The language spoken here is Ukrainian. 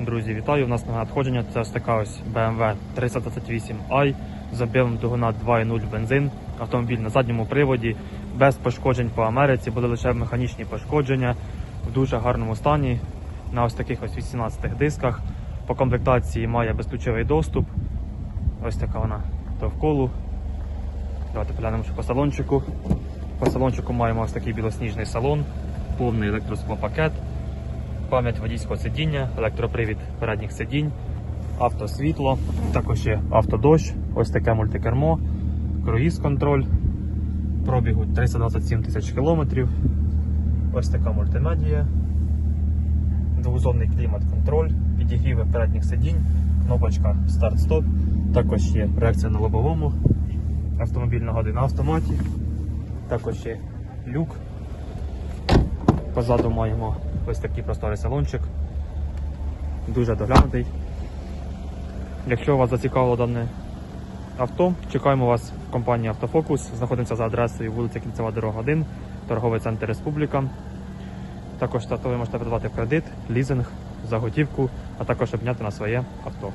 Друзі, вітаю! У нас на надходження це ось така ось BMW 328i з об'ємом двигуна 2.0 бензин. Автомобіль на задньому приводі, без пошкоджень по Америці, були лише механічні пошкодження в дуже гарному стані на ось таких ось 18 дисках. По комплектації має безключовий доступ. Ось така вона довколу. Давайте поглянемо по салончику. По салончику маємо ось такий білосніжний салон, повний електросклопакет пам'ять водійського сидіння, електропривід передніх сидінь, автосвітло, також є автодощ, ось таке мультикермо, круїз контроль, пробігу 327 тисяч кілометрів, ось така мультимедія, двозонний клімат-контроль, підігріви передніх сидінь, кнопочка старт-стоп, також є реакція на лобовому, автомобіль нагадує на автоматі, також є люк. Позаду маємо ось такий просторий салончик. Дуже доглянутий. Якщо вас зацікавило дане авто, чекаємо вас в компанії Автофокус. Знаходимося за адресою вулиця Кінцева дорога 1, торговий центр Республіка. Також та- ви можете придбати кредит, лізинг, за готівку, а також обняти на своє авто.